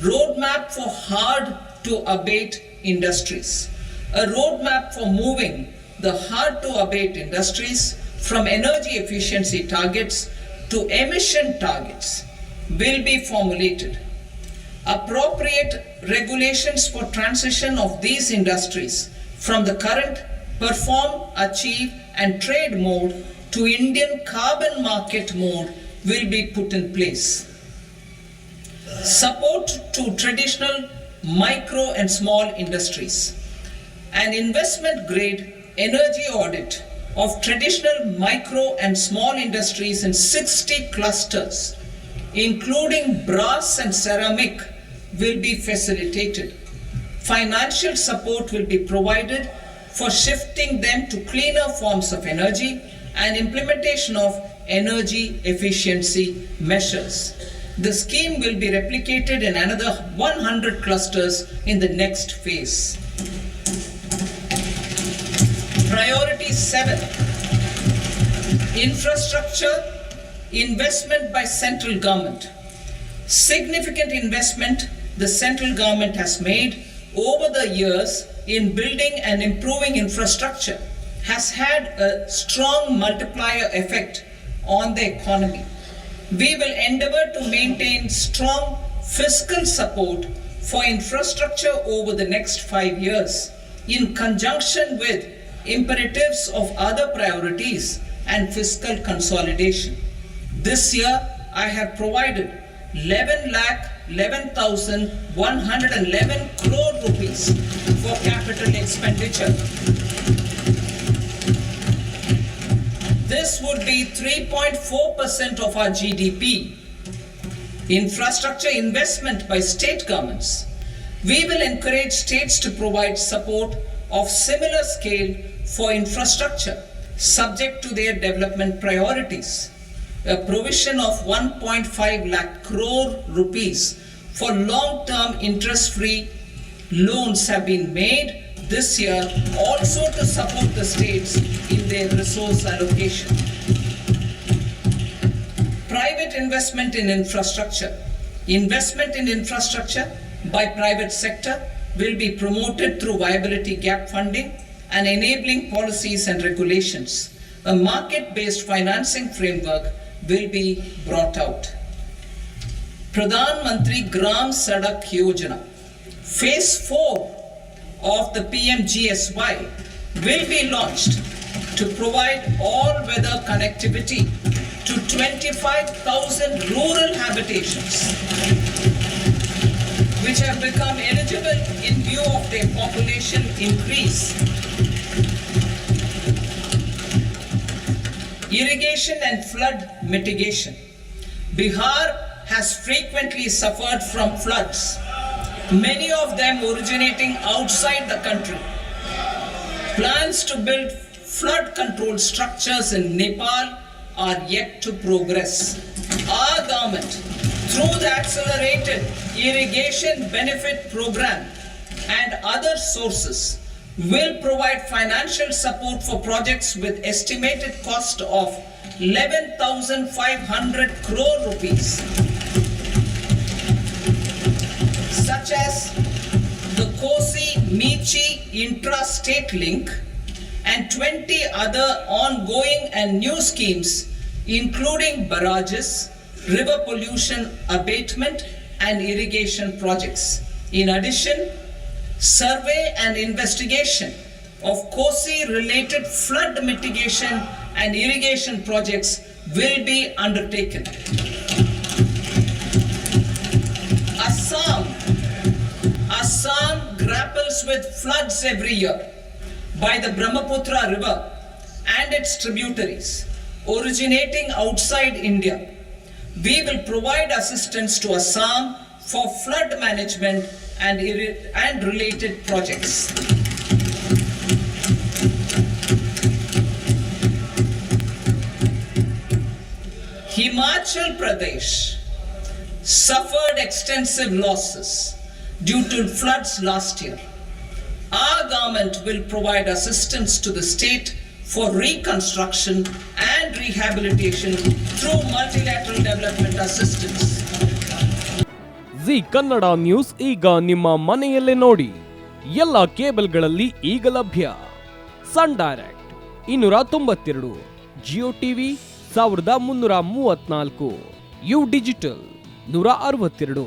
roadmap for hard to abate industries, a roadmap for moving the hard to abate industries from energy efficiency targets to emission targets will be formulated. Appropriate regulations for transition of these industries from the current perform, achieve, and trade mode to Indian carbon market mode will be put in place. Support to traditional micro and small industries. An investment grade energy audit of traditional micro and small industries in 60 clusters, including brass and ceramic, will be facilitated. Financial support will be provided for shifting them to cleaner forms of energy and implementation of energy efficiency measures. The scheme will be replicated in another 100 clusters in the next phase. Priority 7 Infrastructure investment by central government. Significant investment the central government has made over the years in building and improving infrastructure has had a strong multiplier effect on the economy. We will endeavor to maintain strong fiscal support for infrastructure over the next five years in conjunction with imperatives of other priorities and fiscal consolidation. This year, I have provided 11 lakh 11,111 crore rupees for capital expenditure. This would be 3.4% of our GDP. Infrastructure investment by state governments. We will encourage states to provide support of similar scale for infrastructure subject to their development priorities. A provision of 1.5 lakh crore rupees for long-term interest-free loans have been made this year also to support the states in their resource allocation. Private investment in infrastructure. Investment in infrastructure by private sector will be promoted through viability gap funding and enabling policies and regulations. A market-based financing framework will be brought out. Pradhan Mantri Gram Sadak Yojana. Phase 4 of the PMGSY will be launched to provide all-weather connectivity to 25,000 rural habitations which have become eligible in view of their population increase. Irrigation and flood mitigation. Bihar has frequently suffered from floods, many of them originating outside the country. Plans to build flood control structures in Nepal are yet to progress. Our government, through the accelerated irrigation benefit program and other sources, will provide financial support for projects with estimated cost of 11,500 crore rupees, as the Kosi Michi intra-state link and 20 other ongoing and new schemes including barrages, river pollution abatement and irrigation projects. In addition, survey and investigation of Kosi related flood mitigation and irrigation projects will be undertaken. Grapples with floods every year by the Brahmaputra River and its tributaries originating outside India. We will provide assistance to Assam for flood management and, and related projects. Himachal Pradesh suffered extensive losses due to floods last year. Our government will provide assistance to the state for reconstruction and rehabilitation through multilateral development assistance. Zee Kannada news ಈಗ ನಿಮ್ಮ ಮನೆಯಲ್ಲೇ ನೋಡಿ ಎಲ್ಲ ಕೇಬಲ್ಗಳಲ್ಲಿ ಈಗ ಲಭ್ಯ ಸನ್ direct ಇನ್ನೂರ ತೊಂಬತ್ತೆರಡು ಜಿಯೋ ಟಿವಿ ಸಾವಿರದ ಮುನ್ನೂರ ಮೂವತ್ನಾಲ್ಕು ಯು ಡಿಜಿಟಲ್ ನೂರ ಅರವತ್ತೆರಡು